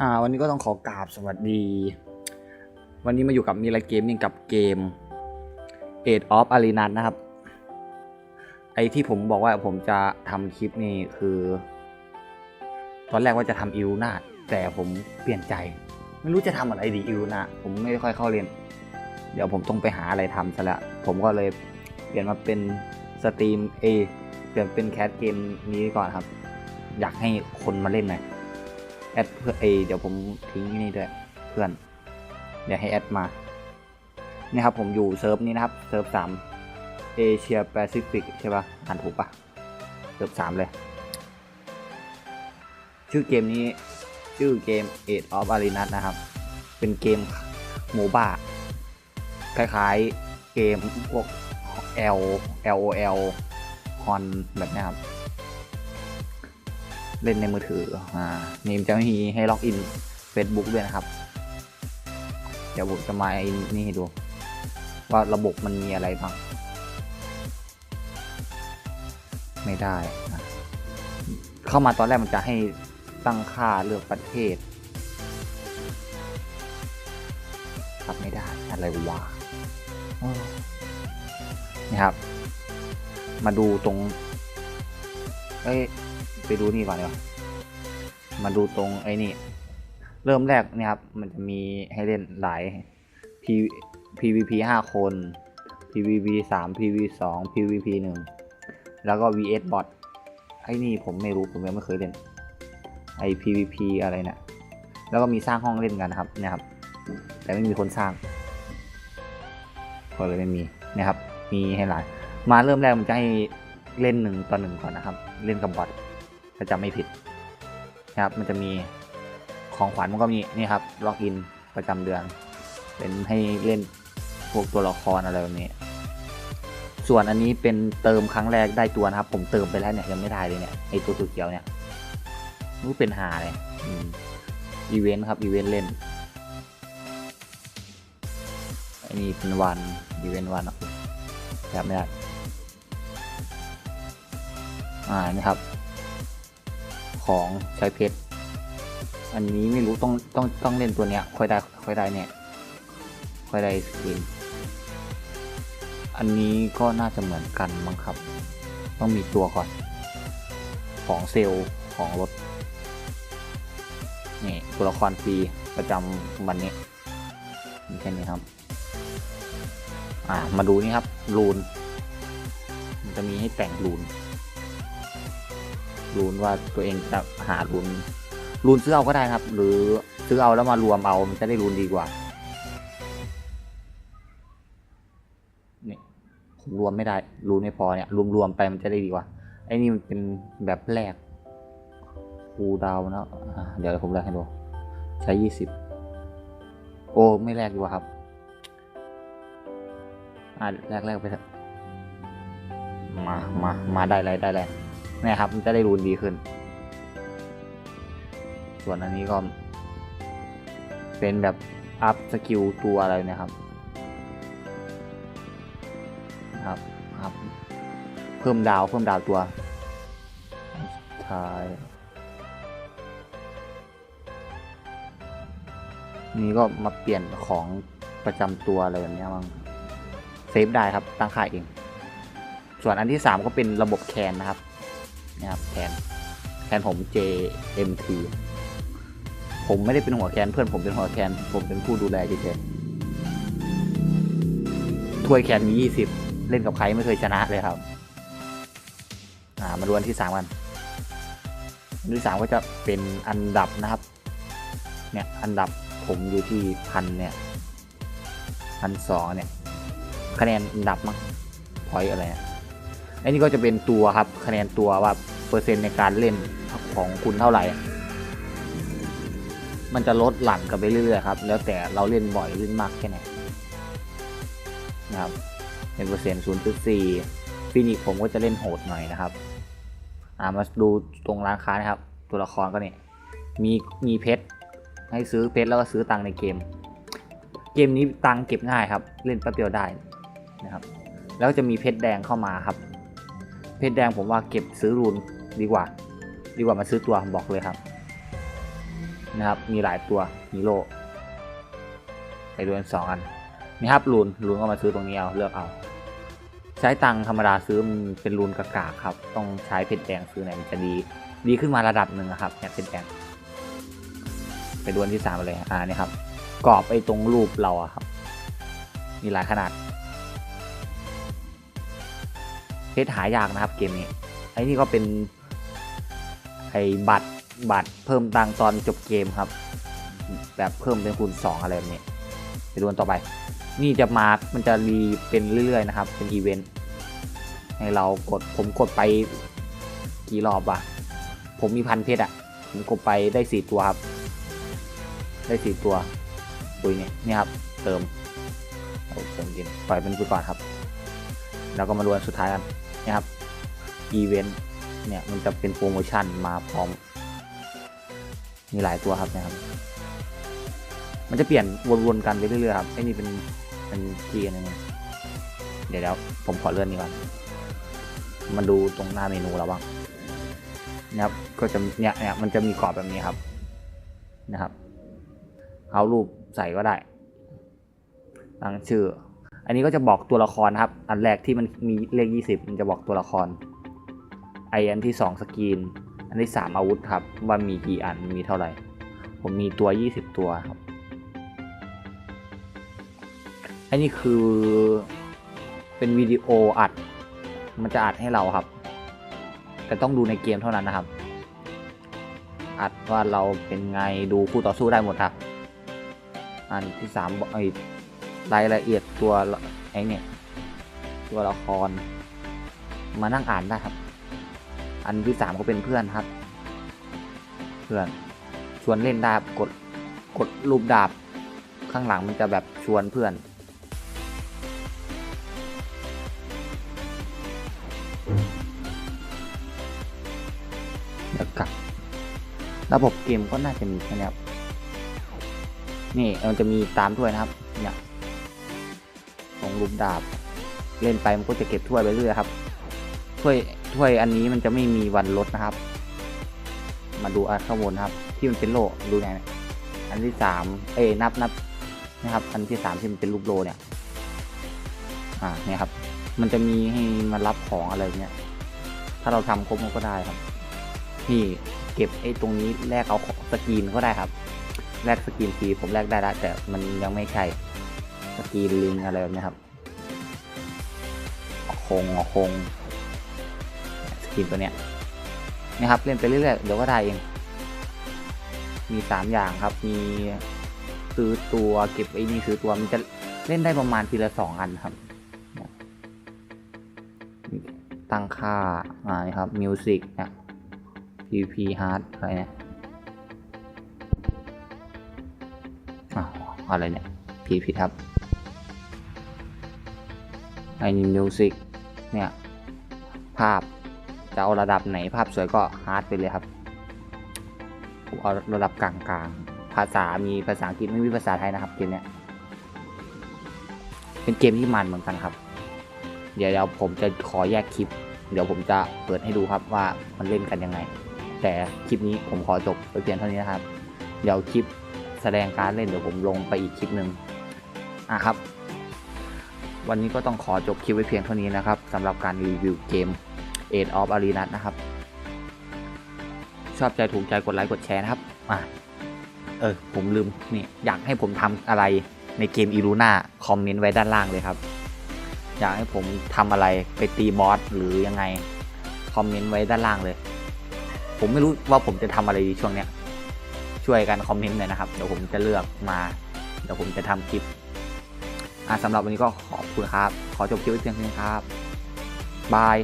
อ่าวันนี้ก็ต้องขอกราบสวัสดี วันนี้มาอยู่กับมีอะไรเกมนิ่งกับเกม Age of Arena นะครับ ไอที่ผมบอกว่าผมจะทำคลิปนี่คือ ตอนแรกว่าจะทำอิวนาแต่ผมเปลี่ยนใจ ไม่รู้จะทำอะไรดีอิวนาผมไม่ค่อยเข้าเรียน เดี๋ยวผมต้องไปหาอะไรทำซะละผมก็เลยเปลี่ยนมาเป็นสตรีมเอเปลี่ยนเป็นแคสเกมนี้ก่อนครับ อยากให้คนมาเล่นหน่อย แอดเพื่อเอเดี๋ยวผมทิ้งนี่ด้วยเพื่อน เดี๋ยวให้แอดมานี่ครับผมอยู่เซิร์ฟนี้นะครับเซิร์ฟสามเอเชียแปซิฟิกใช่ปะ่ะอ่านถูกปะเซิร์ฟสามเลย ชื่อเกมนี้ชื่อเกม Age of Arena นะครับ เป็นเกมโมบ้าคล้ายๆเกมพวก L LOL ฮอนแบบนี้ครับ เล่นในมือถืออ่านี่มันจะมีให้ล็อกอิน Facebook ด้วยนะครับ เดี๋ยวผมจะมาไอ้นี่ให้ดู ว่าระบบมันมีอะไรบ้าง ไม่ได้ เข้ามาตอนแรกมันจะให้ตั้งค่าเลือกประเทศครับไม่ได้อะไรวะนี่ครับ มาดูตรง เอ้ย ไปดูนี่ก่อนดีกว่ามาดูตรงไอ้นี่ เริ่มแรกเนี่ยครับ มันจะมีให้เล่นหลาย P PVP 5 คน PVP 3 PVP 2 PVP 1 แล้วก็ VS bot ไอ้นี่ผมไม่รู้ผมยังไม่เคยเล่น ไอ PVP อะไรเนะี่ยแล้วก็มีสร้างห้องเล่นกันนะครับเนี่ยครับ แต่ไม่มีคนสร้างก็เลยไม่มีนะครับ มีให้หลาย มาเริ่มแรกมันจะให้เล่นหนึ่งต่อหนึ่งก่อนนะครับ เล่นกับบอท ถ้าจำไม่ผิดนะครับ มันจะมีของขวัญมันก็มีนี่ครับล็อกอินประจำเดือน เป็นให้เล่นพวกตัวละครอะไรแบบนี้ ส่วนอันนี้เป็นเติมครั้งแรกได้ตัวนะครับ ผมเติมไปแล้วเนี่ยยังไม่ได้เลยเนี่ยไอตัวตัวเขียวเนี่ยรู้เป็นหาเลยอืมอีเวนต์ครับอีเวนต์เล่นอันนี้เป็นวันอีเวนต์วันแบบไม่ได้อ่านี่ครับ ของใช้เพชร อันนี้ไม่รู้ต้องต้องต้องเล่นตัวเนี้ย ค่อยได้ค่อยได้เนี่ย ค่อยได้สกิน อันนี้ก็น่าจะเหมือนกันมั้งครับ ต้องมีตัวก่อน ของเซลล์ของรถ นี่ตัวละครฟรีประจำวันนี้มีแค่นี้ครับ อ่ามาดูนี่ครับ รูน มันจะมีให้แต่งรูน รูนว่าตัวเองจะหารูนรูนซื้อเอาก็ได้ครับ หรือซื้อเอาแล้วมารวมเอามันจะได้รูนดีกว่านี่ผมรวมไม่ได้รูนไม่พอเนี่ยรวมรวมๆไปมันจะได้ดีกว่าไอ้นี่มันเป็นแบบแรกคูดาวนะเดี๋ยวผมแลกให้ดูใช้ยี่สิบโอ้ไม่แลกดีกว่าครับอ่าแรกแรกไปเถอะมามามาได้เลยได้เล นี่ยครับมันจะได้รูนดีขึ้น ส่วนอันนี้ก็ เป็นแบบอัพสกิลตัวอะไรนะครับครับครับเพิ่มดาวเพิ่มดาวตัวท้ายนี่ก็มาเปลี่ยนของประจำตัวอะไรแบบเนี้ยมั้งเซฟได้ครับตั้งค่าเอง ส่วนอันที่ 3 ก็เป็นระบบแคนนะครับ นี่ครับแคนแคนผม JMT ผมไม่ได้เป็นหัวแคนเพื่อนผมเป็นหัวแคนผมเป็นผู้ดูแลเฉยๆถ้วยแคนมี20 เล่นกับใครไม่เคยชนะเลยครับ อ่ามาดูอันที่3กันอันที่3ก็จะเป็นอันดับนะครับ เนี่ยอันดับผมอยู่ที่พันเนี่ยพันสองเนี่ย คะแนนอันดับมั้งพอยอะไรเนี่ย อันนี้ก็จะเป็นตัวครับคะแนนตัวว่าเปอร์เซ็นต์ในการเล่นของคุณเท่าไหร่ มันจะลดหลั่นกันไปเรื่อยๆครับ แล้วแต่เราเล่นบ่อยเล่นมากแค่ไหนนะครับเป็นเปอร์เซ็นต์ศูนย์จุดสี่ฟินิกผมก็จะเล่นโหดหน่อยนะครับ อ่ามาดูตรงร้านค้านะครับ ตัวละครก็เนี่ยมีมีเพชรให้ซื้อเพชรแล้วก็ซื้อตังในเกม เกมนี้ตังเก็บง่ายครับ เล่นแป๊บเดียวได้นะครับ แล้วจะมีเพชรแดงเข้ามาครับ เพชรแดงผมว่าเก็บซื้อรูนดีกว่า ดีกว่ามาซื้อตัวบอกเลยครับ นะครับ มีหลายตัวฮีโร่ไปดูกันสองอันนี่ครับรูนรูนก็มาซื้อตรงนี้เอาเลือกเอาใช้ตังธรรมดาซื้อมันเป็นรูนกากาครับ ต้องใช้เพชรแดงซื้อไหนอยมันจะดีดีขึ้นมาระดับหนึ่งนะครับเนี่ยเพชรแดงไปดูอันที่สามเลยอ่านี่ครับกรอบไอ้ตรงรูปเราอะครับ มีหลายขนาด เพชรหายากนะครับเกมนี้ ไอ้นี่ก็เป็นไอ้บัตรบัตรเพิ่มตังตอนจบเกมครับ แบบเพิ่มเป็นคูณ 2 อะไรแบบนี้ไปดูกันต่อไป นี่จะมา มันจะรีเป็นเรื่อยๆนะครับ เป็นอีเวนต์ให้เรากดผมกดไปกี่รอบวะผมมีพันเพชรอะผมกดไปได้สี่ตัวครับ ได้สี่ตัวปุยเนี่ยนี่ครับ เติมเอาผมกินปล่อยเป็นไปก่อนครับ แล้วก็มาดูนสุดท้ายกัน นี่ครับอีเวนต์เนี่ยมันจะเป็นโปรโมชั่นมาพร้อม มีหลายตัวครับนะครับ มันจะเปลี่ยนวนๆกันไปเรื่อยๆครับไอ้นี่เป็นเป็นกีกันยังไงเดี๋ยวแล้วผมขอเลื่อนนี้ก่อนมาดูตรงหน้าเมนูเราบ้างนะครับก็จะเนี่ยเนี่ยมันจะมีกรอบแบบนี้ครับนะครับ เอารูปใส่ก็ได้ตั้งชื่อ อันนี้ก็จะบอกตัวละครครับ อันแรกที่มันมีเลข 20 มันจะบอกตัวละคร ไออันที่ 2 สกรีนอันที่ 3 อาวุธครับ ว่ามีกี่อัน มีเท่าไหร่ ผมมีตัว 20 ตัวครับ อันนี้คือเป็นวิดีโออัด มันจะอัดให้เราครับ แต่ต้องดูในเกมเท่านั้นนะครับ อัดว่าเราเป็นไง ดูคู่ต่อสู้ได้หมดครับ อันที่สามอกไอ รายละเอียดตัวไอ้เนี่ยตัวละคร มานั่งอ่านได้ครับ อันที่สามก็เป็นเพื่อนครับ เพื่อนชวนเล่นดาบกดกดรูปดาบ ข้างหลังมันจะแบบชวนเพื่อนเดี๋ยวกลับระบบเกมก็น่าจะมีแค่นี้ครับนี่มันจะมีตามถ้วยนะครับเนี่ย ตรงรูปดาบ เล่นไปมันก็จะเก็บถ้วยไปเรื่อยครับ ถ้วยถ้วยอันนี้มันจะไม่มีวันลดนะครับ มาดูอันข้างบนครับ ที่มันเป็นโลดูไงอันที่สามเอ้นับนับนะครับ อันที่สามที่มันเป็นรูปโลเนี่ย อ่าเนี่ยครับ มันจะมีให้มารับของอะไรเงี้ย ถ้าเราทำครบมันก็ได้ครับนี่เก็บไอ้ตรงนี้แลกเอาสกรีนก็ได้ครับแลกสกรีนฟรีผมแลกได้แล้วแต่มันยังไม่ใช่ สกีลิงอะไรแบบนี้ครับเอคงเอคงสกีนตัวเนี้ยนะครับเล่นไปเรื่อยๆเดี๋ยวก็ได้เอง มีสามอย่างครับ มีซื้อตัวเก็บไอ้นี่ซื้อตัวมันจะเล่นได้ประมาณทีละสองอันครับ ตั้งค่าอ่านี่ครับมิวสิกนะ P.P.Hard อะไรเนี่ยอ้าวอะไรเนี่ยผิดผิดครับ ไอ้นี่มิวสิกเนี่ย ภาพจะเอาระดับไหนภาพสวยก็ฮาร์ดไปเลยครับผมเอาระดับกลางๆ ภาษามีภาษาอังกฤษไม่มีภาษาไทยนะครับเกมเนี้ยเป็นเกมที่มันเหมือนกันครับ เดี๋ยวเดี๋ยวผมจะขอแยกคลิป เดี๋ยวผมจะเปิดให้ดูครับว่ามันเล่นกันยังไง แต่คลิปนี้ผมขอจบไปเพียงเท่านี้นะครับ เดี๋ยวคลิปแสดงการเล่นเดี๋ยวผมลงไปอีกคลิปหนึ่งอะครับ วันนี้ก็ต้องขอจบคลิปไว้เพียงเท่านี้นะครับสำหรับการรีวิวเกม Age of Arena นะครับ ชอบใจถูกใจกดไลค์กดแชร์นะครับอะเออ ผมลืมนี่อยากให้ผมทำอะไรในเกมอีลูน่าคอมเมนต์ไว้ด้านล่างเลยครับ อยากให้ผมทำอะไรไปตีบอสหรือยังไง คอมเมนต์ไว้ด้านล่างเลย ผมไม่รู้ว่าผมจะทำอะไรดีช่วงเนี้ยช่วยกันคอมเมนต์หน่อยนะครับ เดี๋ยวผมจะเลือกมา เดี๋ยวผมจะทำคลิป สำหรับวันนี้ก็ขอบคุณครับ ขอจบคลิปไว้เพียงเท่านี้ครับบาย